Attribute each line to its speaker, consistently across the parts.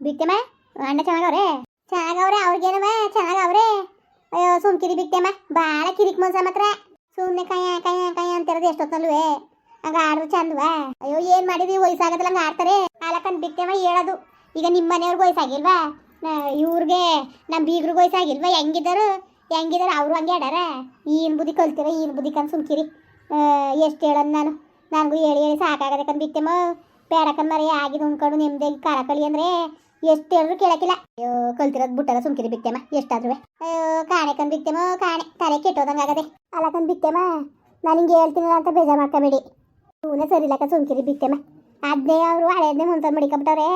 Speaker 1: ಬಿಟ್ಟೆಮ್ಮ ಅಣ್ಣ ಚೆನ್ನಾಗವ್ರೆ? ಚೆನ್ನಾಗವ್ರೆ ಅವ್ರಿಗೇನವ ಚೆನ್ನಾಗವ್ರೆ? ಅಯ್ಯೋ ಸುಮ್ಕಿರಿ ಬಿಟ್ಟೆಮ್ಮ ಭಾಳ ಕಿರಿಕ್ ಮನ್ಸ ಮಾತ್ರ. ಸುಮ್ಮನೆ ಕೈ ಕೈ ಕೈ ಅಂತಿರೋದು ಎಷ್ಟೊತ್ತಲ್ವೇ. ಹಂಗ ಆಡ್ರು ಚಂದವಾ. ಅಯ್ಯೋ, ಏನ್ ಮಾಡಿದ್ವಿ ವಯಸ್ಸಾಗದಲ್ಲ ಹಂಗ ಆಡ್ತಾರೆ. ಅಲಕಂದ್ ಬಿಟ್ಟೆಮ್ಮ ಹೇಳೋದು. ಈಗ ನಿಮ್ಮ ಮನೆಯವ್ರಿಗೆ ವಯಸ್ಸಾಗಿಲ್ವಾ? ಇವ್ರಿಗೆ ನಮ್ಮ ಬೀಗ್ರಿಗೆ ವಯಸ್ಸಾಗಿಲ್ವಾ? ಹೆಂಗಿದ್ದಾರೆ? ಹೆಂಗಿದ್ದಾರೆ? ಅವರು ಹಂಗೆ ಆಡಾರ ಈನ್ ಬುದ್ಧಿ ಕಲ್ತಿರ? ಈನ್ ಬುದ್ಧಿ ಕಂದು ಸುಮ್ಕಿರಿ ಎಷ್ಟು ಹೇಳೋದು ನಾನು? ನನಗೂ ಹೇಳಿ ಹೇಳಿ ಸಾಕಾಗದಕ್ಕಂದು ಕಂದ್ ಬಿಟ್ಟೆಮ್ಮ ಬೇಡಕನ್ ಮರಿ ಆಗಿದ್ದು ಉಂಡ್ಕೊಂಡು ನಿಮ್ದೇ ಕಾರ ಕಳಿ ಅಂದ್ರೆ ಎಷ್ಟು ಹೇಳಿದ್ರು ಕೇಳಕ್ಕಿಲ್ಲ. ಅಯ್ಯೋ, ಕಲ್ತಿರೋದು ಬಿಟ್ಟದ ಸುಮ್ಕಿರಿ ಬಿತ್ತೇಮ ಎಷ್ಟಾದ್ರೂ ಅಯ್ಯೋ, ಕಾಣೆ ಕಂದು ಬಿಟ್ಟೆಮ್ಮ ಕಾಣೆ. ತಲೆ ಕೆಟ್ಟೋದಂಗೆ ಆಗದೆ. ಅಲ್ಲ ಕಂದು ಬಿತ್ತೇಮ ನಾನು ಹಿಂಗೆ ಹೇಳ್ತೀನಲ್ಲ ಅಂತ ಬೇಜಾರು ಮಾಡ್ಕೋಬೇಡಿ. ಇವನೇ ಸರಿ ಇಲ್ಲಕ ಸುಮ್ಕಿರಿ ಬಿತ್ತೇಮ ಅದನ್ನೇ ಅವರು ಹಳೆಯದನ್ನೇ ಮುಂದೆ ಮಡಿಕೊಂಬಿಟ್ಟವ್ರೆ.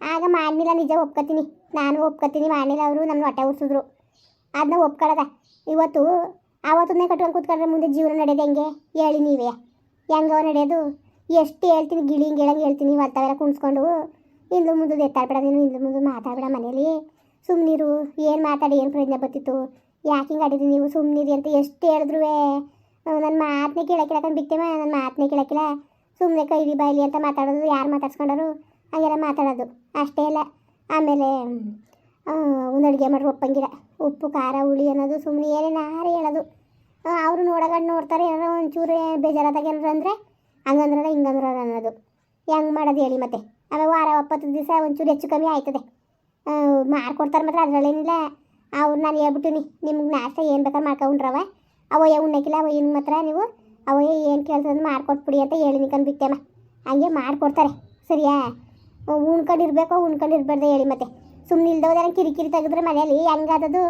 Speaker 1: ಆಗ ಮಾಡಿಲ್ಲ ನಿಜ ಒಪ್ಕೋತೀನಿ. ನಾನು ಒಪ್ಕೋತೀನಿ ಮಾಡಿಲ್ಲ ಅವರು ನಮ್ಮ ಹೊಟ್ಟೆ ಉರ್ಸಿದ್ರು. ಅದನ್ನ ಒಪ್ಕೊಳ್ಳೋದ ಇವತ್ತು ಆವತ್ತನ್ನೇ ಕಟ್ಕೊಂಡು ಕೂತ್ಕೊಂಡ್ರೆ ಮುಂದೆ ಜೀವನ ನಡೆಯೋದು ಹೆಂಗೆ? ಹೇಳಿ ನೀವೇ. ಹೆಂಗವ ನಡೆಯೋದು. ಎಷ್ಟು ಹೇಳ್ತೀನಿ ಗಿಳಿ ಹಿಂಗೆ ಹೇಳ್ತೀನಿ ಇವತ್ತವೆಲ್ಲ ಕುಣಿಸ್ಕೊಂಡು. ಇಂದು ಮುಂದೆ ಎತ್ತಾಡ್ಬೇಡ, ನೀನು ಮುಂದೆ ಮಾತಾಡ್ಬೇಡ ಮನೇಲಿ. ಸುಮ್ಮನಿರು ಏನು ಮಾತಾಡಿ, ಏನು ಪ್ರಯೋಜನ ಬರ್ತಿತ್ತು? ಯಾಕೆ ಹಿಂಗೆ ಆಡಿದ್ರಿ ನೀವು? ಸುಮ್ಮನಿರಿ ಅಂತ ಎಷ್ಟು ಹೇಳಿದ್ರು ನನ್ನ ಮಾತನ್ನೇ ಕೇಳಕ್ಕಿಲ್ಲ ಕಂಡು ಬಿತ್ತೇವ ನನ್ನ ಮಾತನ್ನೇ ಕೇಳಕ್ಕಿಲ್ಲ. ಸುಮ್ಮನೆ ಕೈಲಿ ಬಾಯಿಲಿ ಅಂತ ಮಾತಾಡೋದು, ಯಾರು ಮಾತಾಡ್ಸ್ಕೊಂಡರು? ಹಂಗೆಲ್ಲ ಮಾತಾಡೋದು, ಅಷ್ಟೇ ಇಲ್ಲ ಆಮೇಲೆ ಒಂದು ಅಡುಗೆ ಮಾಡ್ರು ಒಪ್ಪಂಗಿಲ್ಲ. ಉಪ್ಪು, ಖಾರ, ಹುಳಿ ಅನ್ನೋದು ಸುಮ್ಮನೆ ಏನೇನು ಯಾರು ಹೇಳೋದು. ಅವರು ನೋಡಗಂಡು ನೋಡ್ತಾರೆ ಏನಾರ ಒಂಚೂರು ಬೇಜಾರಾದಾಗ ಏನಾರು ಅಂದರೆ, ಹಂಗಂದ್ರಲ್ಲ ಹಿಂಗಂದ್ರಲ್ಲ ಅನ್ನೋದು. ಹೆಂಗೆ ಮಾಡೋದು ಹೇಳಿ ಮತ್ತೆ? ಆಮೇಲೆ ವಾರ ಒಪ್ಪತ್ತು ದಿವಸ ಒಂಚೂರು ಹೆಚ್ಚು ಕಮ್ಮಿ ಆಯ್ತದೆ. ಮಾಡ್ಕೊಡ್ತಾರೆ ಮಾತ್ರ ಅದರಲ್ಲೇನಿಲ್ಲ ಅವ್ರು ನಾನು ಹೇಳ್ಬಿಟ್ಟಿನಿ, ನಿಮ್ಗೆ ನಾಷ್ಟ ಏನು ಬೇಕಾದ್ರೆ ಮಾಡ್ಕೊಂಡ್ರವ ಅವಯ್ಯ, ಉಣ್ಣಕ್ಕಿಲ್ಲ, ಅವಯ್ಯ ಮಾತ್ರ ನೀವು ಅವಯ್ಯ ಏನು ಕೇಳ್ತದೆ ಮಾಡ್ಕೊಟ್ಬಿಡಿ ಅಂತ ಹೇಳಿನಿ ಕಂಡು ಬಿಟ್ಟೆಮ್ಮ ಹಂಗೆ ಮಾಡ್ಕೊಡ್ತಾರೆ, ಸರಿಯಾ? ಉಣ್ಕೊಂಡಿರ್ಬೇಕೋ, ಉಣ್ಕೊಂಡಿರ್ಬಾರ್ದು ಹೇಳಿ ಮತ್ತೆ. ಸುಮ್ಮನೆ ಇಲ್ದೋದ್ರೆ ಕಿರಿಕಿರಿ ತೆಗೆದ್ರೆ ಮನೆಯಲ್ಲಿ ಹೆಂಗಾದದು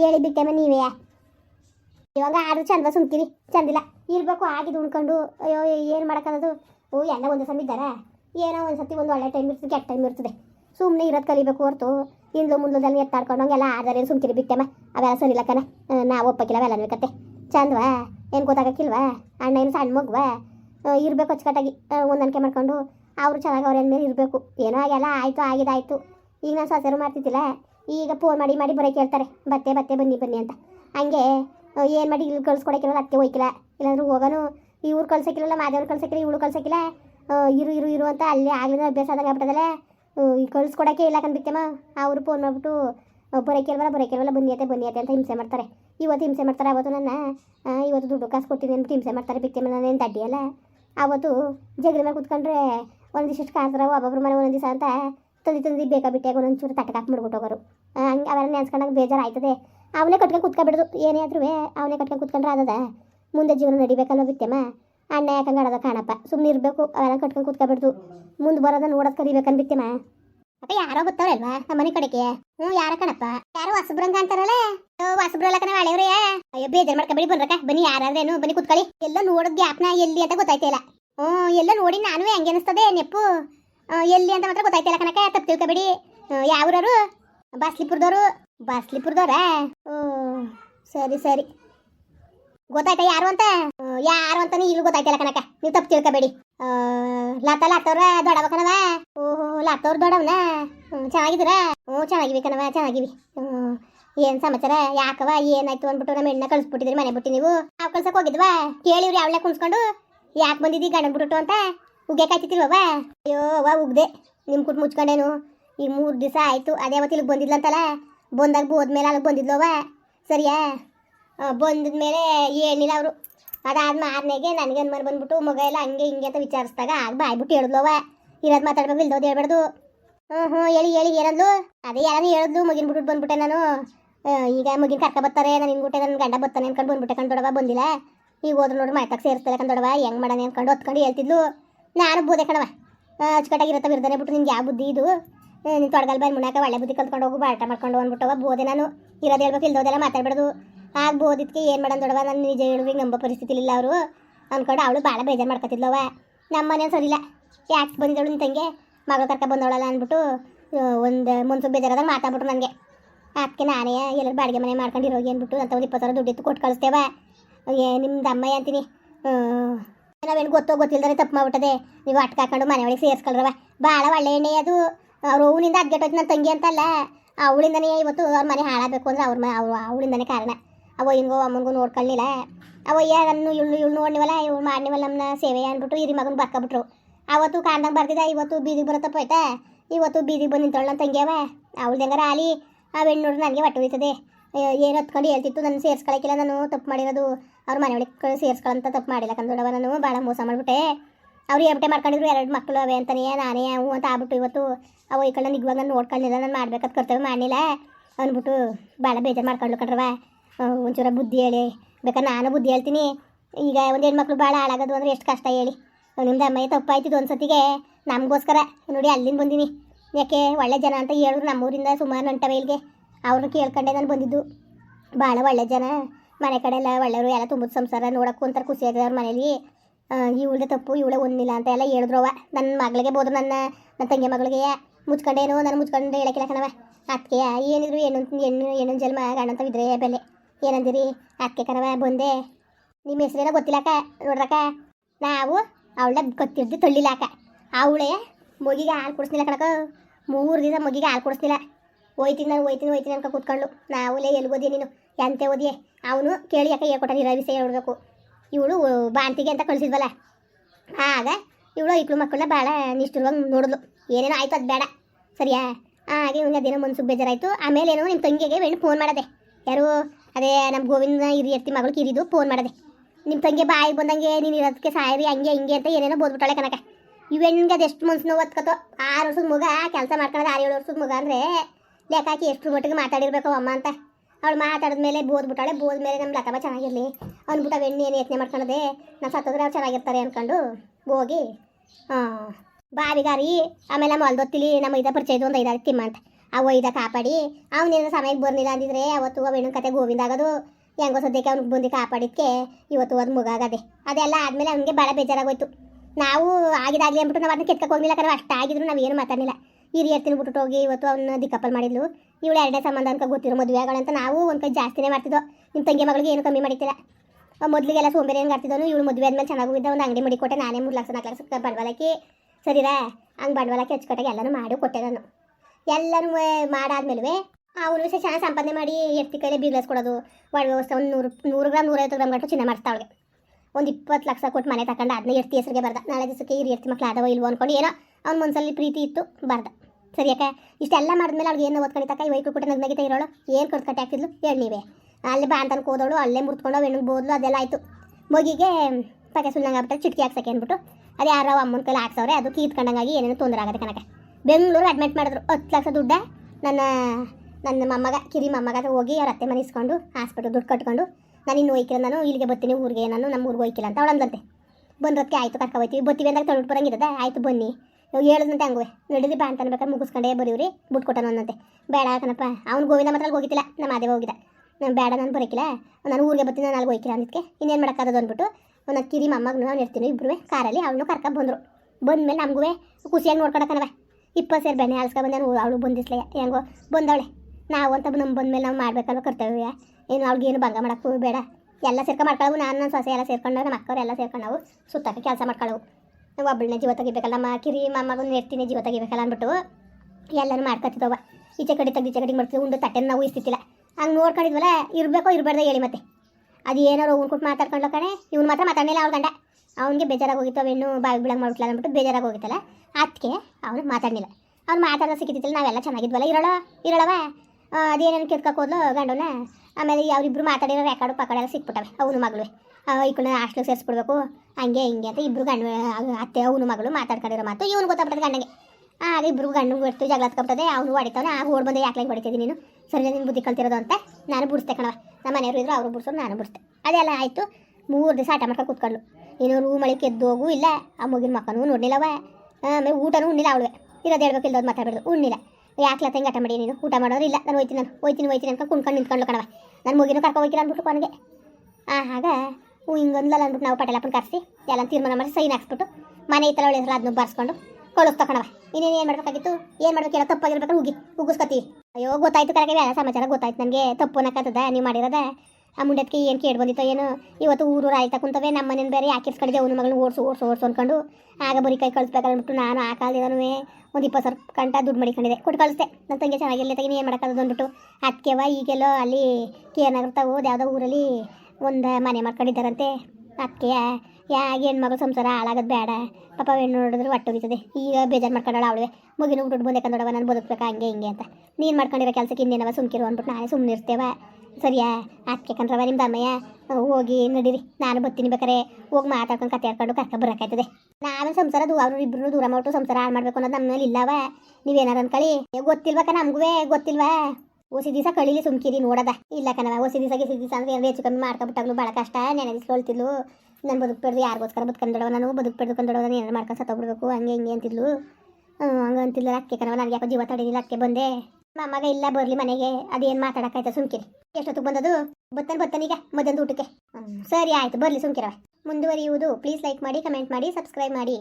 Speaker 1: ಹೇಳಿ ಬಿಟ್ಟೆಮ್ಮ ನೀವೇ. ಇವಾಗ ಆದ್ರೂ ಚಂದ ಸುಮ್ಕಿರಿ, ಚಂದಿಲ್ಲ. ಇರ್ಬೇಕು ಆಗಿದ್ದು ಉಣ್ಕೊಂಡು, ಅಯ್ಯೋ, ಏನು ಮಾಡೋಕ್ಕದು ಓ, ಎಲ್ಲ ಒಂದು ಸಮ ಇದ್ದಾರೆ? ಏನೋ ಒಂದು ಸತಿ ಒಂದು ಒಳ್ಳೆ ಟೈಮ್ ಇರ್ತದೆ, ಕೆಟ್ಟ ಟೈಮ್ ಇರ್ತದೆ. ಸುಮ್ಮನೆ ಇರೋದು ಕಲಿಬೇಕು ಹೊರತು ಇಂದ್ಲು ಎತ್ತಾಡ್ಕೊಂಡು ಹಂಗೆಲ್ಲ ಆಧಾರ ಸುಮ್ಕಿರಿ ಬಿಟ್ಟೆಮ್ಮ ಅವೆಲ್ಲ ಸರಿ ಇಲ್ಲ ಕಣ. ನಾವು ಒಪ್ಪಕ್ಕಿಲ್ಲ, ಅವೆಲ್ಲ ಅನ್ಬೇಕತ್ತೆ. ಚಂದವಾ, ಏನು ಗೊತ್ತಾಗಕ್ಕಿಲ್ವಾ? ಅಣ್ಣ ಏನು ಸಣ್ಣ ಮಗುವ? ಇರಬೇಕು ಅಚ್ಚುಕಟ್ಟಾಗಿ. ಹೊಂದಾಣಿಕೆ ಮಾಡ್ಕೊಂಡು ಅವರು ಚೆನ್ನಾಗಿ ಅವ್ರ ಮೇಲೆ ಇರಬೇಕು. ಏನೋ ಆಗೆಲ್ಲ ಆಯಿತು, ಆಗಿದಾಯ್ತು. ಈಗ ನಾನು ಸೊಸೆರು ಮಾಡ್ತಿದ್ದಿಲ್ಲ. ಈಗ ಫೋನ್ ಮಾಡಿ ಮಾಡಿ ಬರೋಕೆ ಹೇಳ್ತಾರೆ ಬತ್ತೆ ಬತ್ತೆ, ಬನ್ನಿ ಬನ್ನಿ ಅಂತ. ಹಂಗೆ ಏನು ಮಾಡಿ ಇಲ್ಲಿ ಕಳ್ಸ್ಕೊಡೋಕ್ಕಿಲ್ಲ ಅತ್ತೆ ಹೋಯ್ಕಿಲ್ಲ ಇಲ್ಲಾಂದ್ರೆ ಹೋಗೋನು ಇವ್ರು ಕಳ್ಸೋಕ್ಕಿಲ್ಲ ಮಾದೇವ್ರು ಕಳ್ಸೋಕ್ಕಿಲ್ಲ, ಇವಳು ಕಳ್ಸೋಕ್ಕಿಲ್ಲ. ಇರು ಇರು ಇರು ಅಂತ ಅಲ್ಲಿ ಆಗ್ಲಿಲ್ಲ ಅಭ್ಯಾಸ ಆದಂಗೆ ಆಗ್ಬಿಟ್ಟದಲ್ಲ? ಈ ಕಳ್ಸ್ಕೊಡಕ್ಕೆ ಇಲ್ಲ ಕಂಡ್ಬಿಟ್ಟೆಮ್ಮ ಅವರು ಫೋನ್ ಮಾಡ್ಬಿಟ್ಟು ಬರೋಕ್ಕಿಲ್ವಲ್ಲ ಬರೋಕ್ಕಿಲ್ವಲ್ಲ ಬನ್ನಿ ಅತ್ತೆ ಬನ್ನಿ ಅತ್ತೆ ಅಂತ ಹಿಂಸೆ ಮಾಡ್ತಾರೆ. ಇವತ್ತು ಹಿಂಸೆ ಮಾಡ್ತಾರೆ, ಅವತ್ತು ನನ್ನ ಇವತ್ತು ದುಡ್ಡು ಕಾಸು ಕೊಡ್ತೀನಿ ಅಂದ್ಬಿಟ್ಟು ಹಿಂಸೆ ಮಾಡ್ತಾರೆ ಬಿಟ್ಟೆಮ್ಮ ನಾನೇನು ತಡ್ಡಿ ಅಲ್ಲ. ಅವತ್ತು ಜಗಳ ಮೇಲೆ ಕುತ್ಕೊಂಡ್ರೆ ಒಂದಿಷ್ಟು ಕಾಸರವು ಒಬ್ಬೊಬ್ಬರು ಮನೆ ಒಂದೊಂದು ದಿವಸ ಅಂತ ತಂದು ತಂದು ಬೇಕಾ ಬಿಟ್ಟೆ ಒಂದೊಂದು ಚೂರು ತಟ್ಟಕ್ಕೆ ಹಾಕ್ಬಿಡ್ಬಿಟ್ಟು ಹೋಗೋರು. ಹಂಗೆ ಅವೆಲ್ಲ ನೆನ್ಸ್ಕೊಂಡಾಗ ಬೇಜಾರು ಆಯ್ತದೆ ಅವನೇ ಕಟ್ಕೊಂಡು ಕುತ್ಕೊಬಿಡ್ದು ಏನೇ ಆದ್ರೂ ಅವನೇ ಕಟ್ಕೊಂಡು ಕುತ್ಕೊಂಡ್ರೆ ಅದದ ಮುಂದೆ ಜೀವನ ನಡಿಬೇಕಲ್ವ ಬಿಟ್ಟೆಮ್ಮ ಅಣ್ಣ ಯಾಕಂಗೆ ಆಡೋದ ಕಾಣಪ್ಪ. ಸುಮ್ಮನೆ ಇರಬೇಕು, ಅವೆಲ್ಲ ಕಟ್ಕೊಂಡು ಕುತ್ಕೊಬಿಡ್ದು. ಮುಂದೆ ಬರೋದ ನೋಡೋದು ಮಾ ಅಪ್ಪ, ಯಾರೋ ಗೊತ್ತವ್ರಲ್ವಾ ನಮ್ಮ ಮನೆ ಕಡೆಗೆ? ಹ್ಞೂ ಯಾರ ಕಣಪ್ಪ? ಯಾರು ಹೊಸಬ್ರಂಗ ಅಂತಾರಲ್ಲ? ಹೊಸಬ್ರಲ್ಲ ಕಣ ಹಳೆಯವ್ರೆ ಅಯ್ಯೋ, ಬೇಜಾರು ಮಾಡ್ಕೊಬೇಡಿ ಬನ್ರಕ್ಕ ಬನ್ನಿ ಯಾರಾದ್ರೇನು, ಬನ್ನಿ, ಕುತ್ಕೊಳ್ಳಿ. ಎಲ್ಲ ನೋಡೋದ್ ಗ್ಯಾಪ್ನ ಎಲ್ಲಿ ಅಂತ ಗೊತ್ತಾಯ್ತಿಲ್ಲ ಹ್ಞೂ ಎಲ್ಲ ನೋಡಿ ನಾನು ಹೆಂಗೆ ಅನಿಸ್ತದೆ, ನೆಪ್ಪು. ಎಲ್ಲಿ ಅಂತ ಮಾತ್ರ ಗೊತ್ತಾಯ್ತಿಲ್ಲ ಕಣಕ ತಪ್ಪು ತಿಳ್ಕೊಬೇಡಿ. ಯಾವ್ರವರು? ಬಾಸ್ಲಿಪುರದವರು. ಬಾಸ್ಲಿಪುರದವ್ರ? ಓ, ಸರಿ ಸರಿ. ಗೊತ್ತಾಯ್ತಾ ಯಾರು ಅಂತ? ಯಾರು ಅಂತಾನೆ ಇಲ್ಲಿ ಗೊತ್ತಾಯ್ತಲ್ಲ ಕಣಕ ನೀವು ತಪ್ಪು ತಿಳ್ಕೊಬೇಡಿ. ಲಾತ, ಲಾತವ್ರ ದೊಡ್ಡವ ಕಣವ? ಓಹೋ, ಲಾತವ್ರ ದೊಡ್ಡವನ? ಚೆನ್ನಾಗಿದ್ರ ಹ್ಞೂ ಚೆನ್ನಾಗಿವಿ ಕಣವ, ಚೆನ್ನಾಗಿವಿ. ಏನ್ ಸಮಾಚಾರ? ಯಾಕವ ಏನಾಯ್ತು ಅಂದ್ಬಿಟ್ಟು ನಮ್ಮ ಹೆಣ್ಣ ಕಳಿಸ್ಬಿಟ್ಟಿದ್ರಿ ಮನೆ ಬಿಟ್ಟು ನೀವು? ಆ ಕಳ್ಸಕ್ಕೆ ಹೋಗಿದ್ವಾ? ಕೇಳಿವ್ರಿ ಅವಳೆ ಕುಣ್ಸ್ಕೊಂಡು. ಯಾಕೆ ಬಂದಿದ್ದಿ ಗಂಡನ್ ಬಿಟ್ಟು ಅಂತ? ಉಗ್ಗೆ ಕಾಯ್ತಿತ್ತಿಲ್ವ ಅಯ್ಯೋ ಅವ ಉಗ್ದೆ. ನಿಮ್ಮ ಕುಟ್ ಮುಚ್ಕೊಂಡೇನು? ಈ ಮೂರು ದಿವಸ ಆಯ್ತು. ಅದೇ ಅವತ್ತು ಇಲ್ಲಿಗೆ ಬಂದಿದ್ಲಂತಲ್ಲ? ಬಂದಾಗ ಹೋದ್ಮೇಲೆ ಅಲ್ಲಿಗೆ ಬಂದಿದ್ಲವ ಸರಿಯಾ? ಬಂದಿದ್ಮೇಲೆ ಏನಿಲ್ಲ ಅವರು. ಅದಾದ ಮಾರನೆಗೆ ನನಗೆ ಮರು ಬಂದ್ಬಿಟ್ಟು ಮಗ ಎಲ್ಲ ಹಂಗೆ ಹಿಂಗೆ ಅಂತ ವಿಚಾರಿಸಿದಾಗ ಆಗ ಬಾಯ್ಬಿಟ್ಟು ಹೇಳಿದ್ಲವ ಇರೋದು ಮಾತಾಡ್ಬೇಕು, ಇಲ್ದೋದು ಹೇಳ್ಬಾರ್ದು ಹ್ಞೂ ಹ್ಞೂ ಹೇಳಿ ಹೇಳಿ ಏನಂದ್ಲು ಅದೇ ಯಾರು ಹೇಳಿದ್ಲು, ಮಗಿನ ಬಿಟ್ಬಿಟ್ಟು ಬಂದ್ಬಿಟ್ಟೆ ನಾನು. ಈಗ ಮಗಿನ ಕರ್ಕ ಬರ್ತಾರೆ, ನಾನು ಹಿಂಗ್ಬಿಟ್ಟೆ ನನ್ನ ಗಂಡ ಬರ್ತಾನೆ ಅನ್ಕೊಂಡು ಬಂದ್ಬಿಟ್ಟೆ, ಕಂಡೊಡವ, ಬಂದಿಲ್ಲ. ಈಗ ಹೋದ್ರು ನೋಡಿ ಮಾತಾಕ್ ಸೇರಿಸ್ತಾರೆ ಕಂದೊಡವ ಹೆಂಗೆ ಮಾಡನೆ ಅನ್ಕೊಂಡು ಹೊತ್ಕೊಂಡು ಹೇಳ್ತಿದ್ಲು. ನಾನು ಬೋದೆ ಕಣವ ಅಚ್ಚುಕಟ್ಟಾಗಿರತ್ತ ಬಿರ್ದಾನೆ ಬಿಟ್ಟು ನಿಂಗೆ ಯಾವ ಬುದ್ಧಿ ಇದು? ನೀನು ತೊಡಗಲ್ ಬಂದು ಮುನ್ನಾಕ ಒಳ್ಳೆ ಬುದ್ಧಿ ಕಲ್ತ್ಕೊಂಡು ಹೋಗು ಬಾಟ ಮಾಡ್ಕೊಂಡು ಬಂದ್ಬಿಟ್ಟವ ಬೋದೆ ನಾನು. ಇರೋದು ಹೇಳ್ಬೇಕು, ಇಲ್ದೋದೆಲ್ಲ ಮಾತಾಡ್ಬೇಡ್ದು. ಆಗ ಇದಕ್ಕೆ ಏನು ಮಾಡೋಣ ದೊಡವ ನಾನು ನಿಜ ಹೇಳುವ ನಂಬ ಪರಿಸ್ಥಿತಿ ಇಲ್ಲ ಅವರು. ಅಂದ್ಕೊಂಡು ಅವಳು ಭಾಳ ಬೇಜಾರು ಮಾಡ್ಕೊತಿದ್ಲವ ನಮ್ಮ ಮನೆ ಸರಿಲ್ಲ. ಯಾಕೆ ಬಂದಿದ್ದಳು ತಂಗೆ? ಮಗಳು ಕರ್ಕ ಬಂದವಳಲ್ಲ ಅಂದ್ಬಿಟ್ಟು ಒಂದು ಮುನ್ಸು ಬೇಜಾರಾದಾಗ ಮಾತಾಡ್ಬಿಟ್ರು ನನಗೆ ಅದಕ್ಕೆ ನಾನೇ ಎಲ್ಲರೂ ಬಾಡಿಗೆ ಮನೆ ಮಾಡ್ಕೊಂಡು ಇರೋಗಿ ಅಂದ್ಬಿಟ್ಟು ಅಂತ ಒಂದು ಇಪ್ಪತ್ತು ಸಾವಿರ ದುಡ್ಡು ಎತ್ತು ಕೊಟ್ಟು ಕಳಿಸ್ತೇವೆ ನಿಮ್ದು ಅಮ್ಮಯ್ಯ ಅಂತೀನಿ. ನಾವೇನು ಗೊತ್ತೋ ಗೊತ್ತಿಲ್ದರೆ ತಪ್ಪು ಮಾಡ್ಬಿಟ್ಟದೆ. ನೀವು ಅಟ್ಕ ಹಾಕೊಂಡು ಮನೆ ಒಳಗೆ ಸೇರಿಸ್ಕೊಳ್ರವ ಭಾಳ ಒಳ್ಳೆ ಎಣ್ಣೆ ಅದು. ಅವ್ರ ಹೂವಿನಿಂದ ಅದ್ಗೆಟ್ಟೋಯ್ತು ನನ್ನ ತಂಗಿ ಅಂತಲ್ಲ. ಅವಳಿಂದನೇ ಇವತ್ತು ಅವ್ರ ಮನೆ ಹಾಳಾಗಬೇಕು ಅಂದ್ರೆ ಅವ್ರ ಮ ಅವ್ರು ಅವಳಿಂದನೇ ಕಾರಣ. ಅವ ಹಿಂಗೋ ಅಮ್ಮನಿಗೂ ನೋಡ್ಕೊಳ್ಳಿಲ್ಲ ಅವಯ್ಯ ನನ್ನ ಇಳ್ಳು ಇಳ್ಳು ನೋಡ್ನಿವಲ್ಲ ಇವ್ ಮಾಡ್ನಿವಲ್ಲ ನಮ್ಮನ್ನ ಸೇವೆ ಅಂದ್ಬಿಟ್ಟು ಹಿರಿ ಮಗನ ಬರ್ಕೊಬಿಟ್ರು. ಅವತ್ತು ಕಾಣ್ದಂಗೆ ಬರ್ತಿದ್ದ ಇವತ್ತು ಬೀದಿಗೆ ಬರುತ್ತಪ್ಪ ಆಯ್ತಾ? ಇವತ್ತು ಬೀದಿಗೆ ಬಂದು ನಿಂತವಳು ನನ್ನ ತಂಗಿಯವ ಅವಳು ಹೆಂಗಾರ ಆಲಿ, ಆ ಹೆಣ್ಣು ನೋಡ್ರಿ ನನಗೆ ಹೊಟ್ಟೆ ಉಳಿತದೆ ಏನು ಹೊತ್ಕೊಂಡು ಹೇಳ್ತಿತ್ತು, ನಾನು ಸೇರಿಸ್ಕೊಳಕ್ಕಿಲ್ಲ ನಾನು, ತಪ್ಪು ಮಾಡಿರೋದು. ಅವ್ರ ಮನೆ ಒಳಗೆ ಸೇರಿಸ್ಕೊಳ್ಳಂತ ತಪ್ಪು ಮಾಡಿಲ್ಲ ಕಂದೊಡವ ನಾನು ಭಾಳ ಮೋಸ ಮಾಡಿಬಿಟ್ಟೆ. ಅವ್ರು ಹೇಳ್ಬಿಟ್ಟೆ ಮಾಡ್ಕೊಂಡಿದ್ರು, ಎರಡು ಮಕ್ಕಳು ಅವೆ ಅಂತಾನೆ, ನಾನೇ ಹ್ಞೂ ಅಂತ ಆಗ್ಬಿಟ್ಟು ಇವತ್ತು ಅವು ಈ ಕಡೆ ನಿಗ್ವಾಗ ನಾನು ನೋಡ್ಕೊಳ್ಳಿಲ್ಲ ನಾನು ಮಾಡ್ಬೇಕಾದ ಕರ್ತವ್ಯ ಮಾಡಲಿಲ್ಲ ಅಂದ್ಬಿಟ್ಟು ಭಾಳ ಬೇಜಾರು ಮಾಡ್ಕೊಂಡು ಕಣ್ರವ ಒಂಚೂರ ಬುದ್ಧಿ ಹೇಳಿ. ಬೇಕಾದ್ರೆ ನಾನು ಬುದ್ಧಿ ಹೇಳ್ತೀನಿ. ಈಗ ಒಂದು ಹೆಣ್ಮಕ್ಳು ಭಾಳ ಹಾಳಾಗೋದು ಅಂದರೆ ಎಷ್ಟು ಕಷ್ಟ ಹೇಳಿ. ನಿಮ್ದು ಅಮ್ಮಯ್ಯ ತಪ್ಪಾಯ್ತಿದ್ದು ಒಂದು ಸತಿಗೆ ನಮಗೋಸ್ಕರ. ನೋಡಿ, ಅಲ್ಲಿಂದ ಬಂದೀನಿ. ಯಾಕೆ, ಒಳ್ಳೆ ಜನ ಅಂತ ಹೇಳಿದ್ರು. ನಮ್ಮೂರಿಂದ ಸುಮಾರು ನಂಟವೆ ಇಲ್ಲಿಗೆ ಅವ್ರನ್ನ ಕೇಳ್ಕೊಂಡೆ ನಾನು ಬಂದಿದ್ದು. ಭಾಳ ಒಳ್ಳೆ ಜನ. ಮನೆ ಕಡೆ ಎಲ್ಲ ಒಳ್ಳೆಯವರು, ಎಲ್ಲ ತುಂಬ ಸಂಸಾರ ನೋಡೋಕ್ಕೂ ಒಂಥರ ಖುಷಿ ಆಗ್ತದೆ ಅವ್ರ ಮನೇಲಿ. ಇವಳದೆ ತಪ್ಪು, ಇವಳೆ ಒಂದಿಲ್ಲ ಅಂತ ಎಲ್ಲ ಅವ. ನನ್ನ ಮಗಳಿಗೆ ಬೋದು ನನ್ನ ನನ್ನ ತಂಗಿ ಮಗಳಿಗೆ. ಮುಚ್ಕೊಂಡೇನು, ನಾನು ಮುಚ್ಕೊಂಡು, ಹೇಳಕ್ಕಿಲ್ಲ ಕಣವ ಅದಕ್ಕೆ ಏನಿದ್ರು ಏನು ಹೆಣ್ಣು ಏನೊಂದು ಜನ್ಮ, ಗಂಡಂತ ಇದ್ರೆ ಬೆಲೆ. ಏನಂದಿರಿ? ಅಕ್ಕೆ ಕರವ ಬಂದೆ. ನಿಮ್ಮ ಹೆಸರೇನೋ ಗೊತ್ತಿಲ್ಲಕ್ಕ ನೋಡ್ರಕ್ಕ ನಾವು ಅವಳ ಗೊತ್ತಿರ್ದು ತಳ್ಳಿಲಾಕ ಅವಳೇ ಮಗಿಗೆ ಹಾಲು ಕುಡಿಸ್ಲಿಲ್ಲ ಕಣಕ ಮೂರು ದಿವಸ ಮಗಿಗೆ ಹಾಲು ಕುಡಿಸ್ಲಿಲ್ಲ ಹೋಯ್ತೀನಿ ನಾನು, ಹೋಯ್ತೀನಿ ಹೋಯ್ತೀನಿ ಅನ್ಕೊ ಕೂತ್ಕೊಂಡು ನಾವುಲೇ ಎಲ್ಲಿ ಓದಿ ನೀನು? ಎಂತೆ ಓದಿಯೇ? ಅವನು ಕೇಳಿ ಯಾಕೆ ಹೇಳ್ಕೊಟ್ಟ ನೀರ ವಿಷಯ ಹೇಳ್ಬೇಕು ಇವಳು ಬಾಂತಿಗೆ ಅಂತ ಕಳಿಸಿದ್ವಲ್ಲ. ಆಗ ಇವಳು ಇಕ್ಳು ಮಕ್ಕಳನ್ನ ಭಾಳ ನಿಷ್ಠುರವಾಗಿ ನೋಡಿದ್ಲು. ಏನೇನೋ ಆಯಿತು ಅದು ಬೇಡ. ಸರಿಯಾ? ಹಾಗೆ ಇವ್ನಿಗೆ ಅದೇನೋ ಮನ್ಸಿಗೆ ಬೇಜಾರಾಯಿತು. ಆಮೇಲೆ ಏನೋ ನಿಮ್ಮ ತಂಗಿಗೆ ಹೆಣ್ಣು ಫೋನ್ ಮಾಡದೆ. ಯಾರು? ಅದೇ ನಮ್ಮ ಗೋವಿಂದ ಹಿರಿಯರ್ತಿ ಮಗಳು ಕಿರಿದು ಫೋನ್ ಮಾಡಿದೆ. ನಿಮ್ಮ ತಂಗಿ ಬಾಯಿಗೆ ಬಂದಂಗೆ ನೀನು ಇರೋದಕ್ಕೆ ಸಾಯರಿ, ಹಂಗೆ ಹಿಂಗೆ ಅಂತ ಏನೇನೋ ಬೋದ್ಬಿಟ್ಟಾಳೆ ಕನಕ ಹೆಂಗೆ ಅದು ಎಷ್ಟು ಮನ್ಸು ನೋವು ಒತ್ಕತ್ತೋ ಆರು ವರ್ಷದ ಮಗ ಕೆಲಸ ಮಾಡ್ಕೊಳ್ಳೋದು ಆರು ಏಳು ವರ್ಷದ ಮಗ ಅಂದರೆ ಲೆಕ್ಕ ಹಾಕಿ ಎಷ್ಟು ಮಟ್ಟಿಗೆ ಮಾತಾಡಿರ್ಬೇಕು ಅಮ್ಮ ಅಂತ. ಅವಳು ಮಾತಾಡಿದ ಮಾತಾಡಿದ್ಮೇಲೆ ಬೋದ್ಬಿಟ್ಟಾಳೆ. ಬೋದ್ಮೇಲೆ ನಮ್ಮ ಲತಬ ಚೆನ್ನಾಗಿರಲಿ ಅಂದ್ಬಿಟ್ಟು ಅವೆಣ್ಣೆ ಏನು ಯತ್ನೆ ಮಾಡ್ಕೊಳ್ಳೋದೆ ನಾನು ಸತ್ತೋದ್ರೆ ಅವ್ರು ಚೆನ್ನಾಗಿರ್ತಾರೆ ಅಂದ್ಕೊಂಡು ಹೋಗಿ ಹಾಂ ಬಾವಿಗಾರಿ ಆಮೇಲೆ ನಮ್ಮ ಹೊಲ್ದೊತ್ತಿಲಿ ನಮ್ಮ ಇದ ಪರಿಚಯದ ಒಂದು ಐದಾರು ತಿಮ್ಮ ಅಂತ. ಆ ಒಯ್ದ ಕಾಪಾಡಿ. ಅವನೇನು ಸಮಯಕ್ಕೆ ಬರ್ಲಿಲ್ಲ ಅಂದಿದ್ರೆ ಅವತ್ತು ಆ ಕತೆ ಗೋವಿಂದ ಆಗೋದು ಹೆಂಗೋ ಸದ್ಯಕ್ಕೆ ಅವ್ನಿಗೆ ಬಂದು ಕಾಪಾಡಿದ್ಕೆ ಇವತ್ತು ಅದು ಮುಗಾಗದೆ ಅದೆಲ್ಲ ಆದಮೇಲೆ ಅವನಿಗೆ ಭಾಳ ಬೇಜಾರಾಗೋಯ್ತು. ನಾವು ಆಗಿದಾಗಲಿ ಅಂದ್ಬಿಟ್ಟು ನಾವು ಅದನ್ನ ಕೆತ್ಕಕ್ಕೆ ಹೋಗಿಲ್ಲ ಕರೆ ಅಷ್ಟಾಗಿದ್ರು ನಾವು ಏನು ಮಾತಾಡಲಿಲ್ಲ. ಹಿರಿಯರ್ ತಿನ್ಬಿಟ್ಟು ಹೋಗಿ ಇವತ್ತು ಅವನ್ನ ದಿಕ್ಕಪ್ಪಲ್ ಮಾಡಿದ್ಲು. ಇವಳು ಎರಡನೇ ಸಂಬಂಧ ಅನ್ಕ ಗೊತ್ತಿರೋ ಮದುವೆಗಳಂತ ನಾವು ಒಂದು ಕೈ ಜಾಸ್ತಿನೇ ಮಾಡ್ತಿದ್ದೋ ನಿಮ್ಮ ತಂಗಿ ಮಗಳಿಗೆ ಏನು ಕಮ್ಮಿ ಮಾಡಿತ್ತಿಲ್ಲ ಮೊದಲಿಗೆಲ್ಲ ಸೋಂಬೇರಿ ಹೆಂಗೆ ಆಗ್ತಿದ್ದನು ಇವಳು ಮದುವೆ ಆದ್ಮೇಲೆ ಚೆನ್ನಾಗಿ ಒಂದು ಅಂಗಡಿ ಮಾಡಿಕೊಟ್ಟೆ ನಾನೇ ಮೂರು ಲಕ್ಷ ನಾಲ್ಕು ಲಕ್ಷ ಬಂಡವಾಳಕ್ಕೆ ಸರಿರಾ? ಹಂಗೆ ಬಂಡವಾಳಕ್ಕೆ ಹಚ್ಕೊಟ್ಟಾಗ ಎಲ್ಲನೂ ಮಾಡಿ ಕೊಟ್ಟೆ ನಾನು. ಎಲ್ಲನೂ ಮಾಡಾದ್ಮೇಲೆ ಅವನು ಸಹ ಚೆನ್ನಾಗಿ ಸಂಪಾದನೆ ಮಾಡಿ ಎತ್ತಿ ಕೈಲಿ ಬಿಸ್ನೆಸ್ ಕೊಡೋದು. ಒಳಗೆ ವ್ಯವಸ್ಥೆ ಒಂದು ನೂರು ನೂರು ಗ್ರಾಮ್, ನೂರೈವತ್ತು ಗ್ರಾಮ್ ಗಂಟು ಚಿನ್ನ ಮಾಡಿಸ್ತಾ ಅವಳಿಗೆ. ಒಂದು ಇಪ್ಪತ್ತು ಲಕ್ಷ ಕೊಟ್ಟು ಮನೆ ತಗೊಂಡು ಅದನ್ನ ಎರ್ತಿ ಹೆಸರಿಗೆ ಬರ್ದ. ನಾಳೆ ದಿವಸಕ್ಕೆ ಈ ಎರ್ತಿ ಮಕ್ಳು ಆದವ ಇಲ್ವೋ ಅಂದ್ಕೊಂಡು ಏನೋ ಅವ್ನ ಮನಸ್ಸಲ್ಲಿ ಪ್ರೀತಿ ಇತ್ತು, ಬರ್ದ. ಸರಿ ಯಾಕೆ ಇಷ್ಟೆಲ್ಲ ಮಾಡಿದ್ಮೇಲೆ ಅವ್ಳಿಗೆ ಏನು ತಕ್ಕ ಈ ವೈಕು ಕೊಟ್ಟು ನಗ್ನಗಿತ ಇರೋಳು. ಏನು ಕೊಟ್ಟು ಕಟ್ಟಿ ಹಾಕಿದ್ಲು ಹೇಳಿ ನೀವೇ. ಅಲ್ಲಿ ಬಾ ಅಂತ ಹೋದವಳು ಅಲ್ಲೇ ಮುರ್ತ್ಕೊಂಡು ಹೆಣ್ಣಿಗೆ ಬೋದ್ಲು, ಅದೆಲ್ಲ ಆಯಿತು. ಮಗಿಗೆ ಪಕ್ಕ ಸುಳ್ಳಂಗೆ ಆಗ್ಬಿಟ್ಟು, ಚಿಟ್ಕಿ ಹಾಕ್ಸಕ್ಕೆ ಅಂದ್ಬಿಟ್ಟು. ಅದೇ ಯಾರೋ ಅಮ್ಮನ ಕೈಲಿ ಹಾಕ್ಸವ್ರೆ, ಅದು ಕೀತ್ಕೊಂಡಂಗಾಗಿ ಏನೇನು ತೊಂದರೆ ಆಗುತ್ತೆ ಕನಕ ಬೆಂಗಳೂರು ಅಡ್ಮಿಟ್ ಮಾಡಿದ್ರು. ಹತ್ತು ಲಕ್ಷ ದುಡ್ಡ ನನ್ನ ನನ್ನ ಮೊಮ್ಮಗ, ಕಿರಿ ಮೊಮ್ಮಗ ಹೋಗಿ ಅವ್ರ ಅತ್ತೆ ಮನೆ ಇಸ್ಕೊಂಡು ಹಾಸ್ಪಿಟಲ್ ದುಡ್ಡು ಕಟ್ಕೊಂಡು, ನಾನು ಇನ್ನು ಹೋಯ್ಕಿಲ್ಲ ನಾನು, ಇಲ್ಲಿಗೆ ಬರ್ತೀನಿ, ಊರಿಗೆ ನಾನು, ನಮ್ಮ ಊರಿಗೆ ಹೋಯ್ಕಿಲ್ಲ ಅಂತ ಅವಳಂದಂತೆ. ಬಂದ್ರಕ್ಕೆ ಆಯಿತು, ಕರ್ಕೊ ಹೋಯ್ತೀವಿ. ಬತ್ತೀವಿ ಅಂದಾಗ ತೊಳ್ಬಿಟ್ಟು ಬರಂಗಿರದ ಆಯಿತು, ಬನ್ನಿ. ನಾವು ಹೇಳಿದಂತೆ ಹಂಗೆ. ನಡೀರಿ ಬಾ ಅಂತ ಅನ್ಬೇಕಾದ್ರೆ ಮುಗಿಸ್ಕೊಂಡೇ ಬರೀವ್ರಿ ಬಿಟ್ಟು ಕೊಟ್ಟನು ಅನ್ನಂತೆ. ಬೇಡ ಕಣಪ್ಪ, ಅವ್ನು ಗೋವಿಂದ ಮಾತ್ರ ಹೋಗಿದ್ದಿಲ್ಲ. ನಮ್ಮ ಅದೇ ಹೋಗಿದ್ದ. ನಾನು ಬೇಡ, ನಾನು ಬರೋಕಿಲ್ಲ. ನಾನು ಊರಿಗೆ ಬರ್ತೀನಿ, ನಾನು ಅಲ್ಲಿ ಹೋಯ್ಕಿಲ್ಲ ಅಂದಕ್ಕೆ ಇನ್ನೇನು ಮಾಡೋಕ್ಕಾಗದು ಅಂದ್ಬಿಟ್ಟು ನನ್ನ ಕಿರಿ ಮೊಮ್ಮಗನು ನಾನು ಇರ್ತೀನಿ ಇಬ್ಬರು ಕಾರಲ್ಲಿ ಅವನು ಕರ್ಕೊಂಡು ಬಂದರು. ಬಂದಮೇಲೆ ನಮಗೂ ಖುಷಿಯಾಗಿ ನೋಡ್ಕೊಳಕನವ ಇಪ್ಪತ್ತು ಸೇರಿ ಬೆಣ್ಣೆ ಆಲ್ಸ್ಕೊ ಬಂದೆ ಅವಳು ಬಂದಿಸ್ಲೆ, ಹೆಂಗೋ ಬಂದವಳೆ. ನಾವು ಅಂತ ನಮ್ಮ ಬಂದಮೇಲೆ ನಾವು ಮಾಡ್ಬೇಕಲ್ವ ಕರ್ತವ್ಯ. ಏನು ಅವ್ಳಿಗೆ ಏನು ಭಂಗ ಮಾಡೋಕ್ಕೂ ಬೇಡ. ಎಲ್ಲ ಸೇರ್ಕೊಂಡು ಮಾಡ್ಕೊಳ್ಳವು ನಾನು ನನ್ನ ಸೊಸೆ ಎಲ್ಲ ಸೇರ್ಕೊಂಡು ನಮ್ಮ ಅಕ್ಕವ್ರು ಎಲ್ಲ ಸೇರ್ಕೊಂಡು ನಾವು ಸುತ್ತಕ್ಕೆ ಕೆಲಸ ಮಾಡ್ಕೊಳ್ಳವು ನಾವು ಒಬ್ಬಳನ್ನೇ ಜೀವ ತೆಗಿಬೇಕಲ್ಲ, ನಮ್ಮ ಕಿರಿ ಮಮ್ಮಗೊಂದು ನೆಡ್ತೀನಿ, ಜೀವ ತೆಗಿಬೇಕಲ್ಲ ಅಂದ್ಬಿಟ್ಟು ಎಲ್ಲನೂ ಮಾಡ್ಕೊತಿದ್ದವ ಈಚೆ ಕಡೆ ತೆಗ್ದು ಈಚೆ ಕಡೆ ಮಾಡ್ತೀವಿ ಉಂಡು ತಟ್ಟೆನ ನಾವು ಇಸ್ತಿತ್ತಿಲ್ಲ ಹಂಗೆ ನೋಡ್ಕೊಂಡಿದ್ವಲ್ಲ, ಇರಬೇಕೋ ಇರಬಾರ್ದ ಹೇಳಿ ಮತ್ತೆ ಅದು ಏನಾರು ಅವ್ನು ಕೊಟ್ಟು ಮಾತಾಡ್ಕೊಂಡು ಕಣೆ, ಇವ್ನು ಮಾತ್ರ ಮಾತಾಡಲಿಲ್ಲ ಅವ್ಳ ಗಂಡ. ಅವ್ನಿಗೆ ಬೇಜಾರಾಗಿ ಹೋಗಿತ್ತು ಅವೇನು ಬಾವಿ ಬಿಳಂಗೆ ಮಾಡ್ಬಿಟ್ಲ ಅಂದ್ಬಿಟ್ಟು ಬೇಜಾರಾಗಿ ಹೋಗಿತ್ತಲ್ಲ. ಅದಕ್ಕೆ ಅವನು ಮಾತಾಡಲಿಲ್ಲ. ಅವ್ನು ಮಾತಾಡೋ ಸಿಕ್ಕಿದ್ದಿಲ್ಲ ನಾವೆಲ್ಲ ಚೆನ್ನಾಗಿದ್ವಲ್ಲ, ಇರೋಳ, ಇರೋಳವ? ಅದೇನೇನು ಕೆತ್ಕಕ್ಕೆ ಹೋದ್ಲು ಗಂಡನ ಆಮೇಲೆ ಅವರಿಬ್ರು ಮಾತಾಡಿರೋ ರೆಕಾರ್ಡು, ಪಕಡೆ ಎಲ್ಲ ಸಿಕ್ಬಿಟ್ಟವೆ, ಅವನು ಮಗಳು. ಈಕಳ ಹಾಸ್ಟ್ಲಿಗೆ ಸೇರಿಸ್ಬಿಡ್ಬೇಕು, ಹಂಗೆ ಹಿಂಗೆ ಅಂತ ಇಬ್ಬರು ಗಂಡು, ಅತ್ತೆ, ಅವನು ಮಗಳು ಮಾತಾಡ್ಕೊಂಡಿರೋ ಮಾತು ಇವನು ಗೊತ್ತಾಗ್ಬಿಟ್ಟದೆ ಗಂಡಗೆ. ಆಗ ಇಬ್ಬರು ಗಂಡು ಬಿಡ್ತು ಜಗಳ ಹತ್ಕೊಬಿಟ್ಟದೆ, ಅವನು ಹೊಡಿತಾನೆ ಆಗ ಓಡ್ ಬಂದು ಯಾಕೆ ಹೊಡಿತಿದ್ದೀನಿ ನೀನು? ಸರಿ ನೀನು ಬುದ್ಧಿ ಕಲ್ತಿರೋದು ಅಂತ ನಾನು ಬಿಡಿಸ್ತೆ ಕಣವ ನಮ್ಮ ಮನೆಯವರು ಇದ್ರು, ಅವರು ಬಿಡ್ಸೋರು ನಾನು ಬಿಡಿಸ್ತೆ ಅದೆಲ್ಲ ಆಯಿತು, ಮೂರು ದಿವಸ ಆಟ ಮಾಡ್ಕೊಂಡು ಕೂತ್ಕೊಂಡು ಇನ್ನು ರೂಮಳಿ ಹೋಗು, ಇಲ್ಲ? ಆ ಮಗಿನ ಮಕ್ಕನೂ ನೋಡ್ಲಿಲ್ಲವ ಆಮೇಲೆ ಊಟನೂ ಉಣ್ಣಿಲ್ಲ ಅವಳಿಗೆ. ಇರೋದು ಹೇಳ್ಬೇಕು ಇಲ್ದೋದು ಮಾತಾಡ್ಬಿಡ್ದು. ಉಣ್ಣಿಲ್ಲ ಯಾಕೆ ತಂಗೆ ಆಟ ಮಾಡಿ ನೀನು? ಊಟ ಮಾಡೋದು ಇಲ್ಲ. ನಾನು ಹೋಯ್ತೀನಿ ನಾನು. ಹೋಯ್ತೀನಿ ಹೋಯ್ತೀನಿ ಅಂತ ಕುಣ್ಕೊಂಡು ನಿಂತ್ಕೊಂಡು ಕಣವ ನನ್ನ ಮುಗಿನೂ ಕರ್ಕೊ ಹೋಗಿಲ್ಲ ಅಂದ್ಬಿಟ್ಟು ಕೊನೆಗೆ ಆಗ, ಹ್ಞೂ ಹಿಂಗೊಂದಲ್ಲ ಅಂದ್ಬಿಟ್ಟು ನಾವು ಪಟೇಲಪ್ಪನ ಕರೆಸಿ. ಎಲ್ಲ ತೀರ್ಮಾನ ಮಾಡಿ ಸೈನ್ ಹಾಕ್ಸ್ಬಿಟ್ಟು ಮನೆ ಥರ ಒಳ್ಳೆ ಅದನ್ನ ಬರ್ಸ್ಕೊಂಡು ಕಳಿಸ್ತಾ ಕಣವ ಇನ್ನೇನು ಏನು ಮಾಡಬೇಕಾಗಿತ್ತು? ಏನು ಮಾಡಬೇಕು ಎಲ್ಲ ತಪ್ಪಾಗಿರ್ಬೇಕು? ಉಗಿ, ಉಗಿಸ್ಕೊತೀವಿ. ಅಯ್ಯೋ, ಗೊತ್ತಾಯ್ತು ಕರೆಗೆ ಸಮಾಚಾರ ಗೊತ್ತಾಯ್ತು ನನಗೆ ತಪ್ಪು ನಕ್ಕದ ನೀವು ಮಾಡಿರೋದ? ಆ ಮುಂಡಕ್ಕೆ ಏನು ಕೇಳಿ ಬಂದಿತ್ತು ಏನೋ, ಇವತ್ತು ಊರು ಆಯ್ತಾ ಕುಂತವೆ ನಮ್ಮ ಮನೇನು ಬೇರೆ ಹಾಕಿಸ್ಕೊಂಡಿದ್ದೆ ಅವನ ಮಗಳನ್ನ ಓಡಿಸು ಓಡಿಸು ಓಡಿಸು ಅಂದ್ಕೊಂಡು ಆಗ ಬರೀ ಕೈ ಕಳಿಸ್ಬೇಕಂದ್ಬಿಟ್ಟು ನಾನು ಆ ಕಾಲದಿಂದನೂ ಒಂದು ಇಪ್ಪತ್ತು ಸಾವಿರ ಕಂಟ ದುಡ್ಡು ಮಾಡಿಕೊಂಡಿದ್ದೆ. ಕೊಟ್ಟು ಕಳಿಸ್ದೆ. ನನ್ನ ತಂಗಿ ಚೆನ್ನಾಗಿಲ್ಲ ತಗಿ ಏನು ಮಾಡೋಕ್ಕಾಗದು ಅಂದ್ಬಿಟ್ಟು ಅದಕ್ಕೆವ ಈಗೆಲ್ಲೋ ಅಲ್ಲಿ ಕೆ ನಗರ ತಗೋದು ಯಾವುದೋ ಊರಲ್ಲಿ ಒಂದು ಮನೆ ಮಾಡ್ಕೊಂಡಿದ್ದಾರಂತೆ. ಅದಕ್ಕೆ ಯಾಕೆ ಹೆಣ್ಮಗಳು ಸಂಸಾರ ಹಾಳಾಗೋದು ಬೇಡ. ಪಾಪ ಹೆಣ್ಣು ನೋಡಿದ್ರೆ ಹೊಟ್ಟೆ ಉರಿತದೆ. ಈಗ ಬೇಜಾರು ಮಾಡ್ಕೊಂಡಾಳ ಅವಳಿಗೆ ಮುಗಿನ ಊಟ ಬಂದೆ ನೋಡವ ನಾನು ಬದುಕಬೇಕು ಹಂಗೆ ಹಿಂಗೆ ಅಂತ. ನೀನು ಮಾಡ್ಕೊಂಡಿರೋ ಕೆಲಸಕ್ಕೆ ಇನ್ನೇನವ ಸುಮ್ಕಿರು ಅಂದ್ಬಿಟ್ಟು ನಾನೇ ಸುಮ್ಮನೆ ಇರ್ತೇವ. ಸರಿಯಾ? ಅದಕ್ಕೆ ಕಣ್ರವ ನಿಮ್ಮ ಅಮ್ಮಯ್ಯ? ಹೋಗಿ ನಡೀರಿ. ನಾನು ಬರ್ತೀನಿ ಬೇಕಾರೆ. ಹೋಗಿ ಮಾತಾಡ್ಕೊಂಡು ಕತೆ ಆಡ್ಕೊಂಡು ಕರ್ಕ ಬರೋಕ್ಕಾಯ್ತದೆ ನಾವೇ ಸಂಸಾರ ದೂ ಅವ್ರು ಇಬ್ಬರು ದೂರ ಮಾಡ್ಬಿಟ್ಟು ಸಂಸಾರ ಹಾಳು ಮಾಡಬೇಕು ಅನ್ನೋದು ನಮ್ಮ ಮೇಲೆ ಇಲ್ಲವ ನೀವೇನಾರು ಅನ್ಕೊಳ್ಳಿ. ಗೊತ್ತಿಲ್ವಕ್ಕ ನಮಗೂ ಗೊತ್ತಿಲ್ವಾ? ಹೊಸಿ ದಿವಸ ಕಳೀಲಿ ಸುಮ್ಕಿರಿ ನೋಡದ. ಇಲ್ಲ ಕಣವ ಹೊಸಿ ದಿವಸ ಗಿಸಿ ದಿವಸ ಅಂದ್ರೆ ಹೆಚ್ಚು ಕಮ್ಮಿ ಮಾಡ್ಕೊಬಿಟ್ಟಾಗ್ಲು ಭಾಳ ಕಷ್ಟ. ನೆನೆ ನಾನು ಬದುಕ್ಬೇಡ್ದು ಯಾರಿಗೋಸ್ಕರ ಬದುಕೊಂಡವ ನಾನು ಬದುಕ್ಬೇಡ್ದು ಕಂದಡವ ನಾನು ಏನಾರು ಮಾಡ್ಕೊಂಡು ಸತ್ತೋಗ್ಬಿಡ್ಬೇಕು, ಹಂಗೆ ಹಿಂಗೆ ಅಂತಿದ್ಲು. ಹಂಗೆ ಅಂತಿಲ್ಲ ಅಕ್ಕೆ ಕಣವ ನನಗೆ ಯಾಕೋ ಜೀವ ತಡೀಲಿಲ್ಲ, ಅಕ್ಕೆ ಬಂದೆ. ಮಮ್ಮಗ ಇಲ್ಲ, ಬರಲಿ ಮನೆಗೆ, ಅದೇನು ಮಾತಾಡೋಕ್ಕಾಯ್ತಾ, ಸುಮ್ಕಿರಿ. ಎಷ್ಟೊತ್ತಿಗೆ ಬಂದದು ಬತ್ತಾನೆ ಈಗ, ಮಧ್ಯಾಹ್ನದ ಊಟಕ್ಕೆ. ಸರಿ ಆಯ್ತು, ಬರಲಿ ಸುಮ್ಕಿರವ ಮುಂದುವರಿಯುವುದು ಪ್ಲೀಸ್ ಲೈಕ್ ಮಾಡಿ ಕಮೆಂಟ್ ಮಾಡಿ ಸಬ್ಸ್ಕ್ರೈಬ್ ಮಾಡಿ.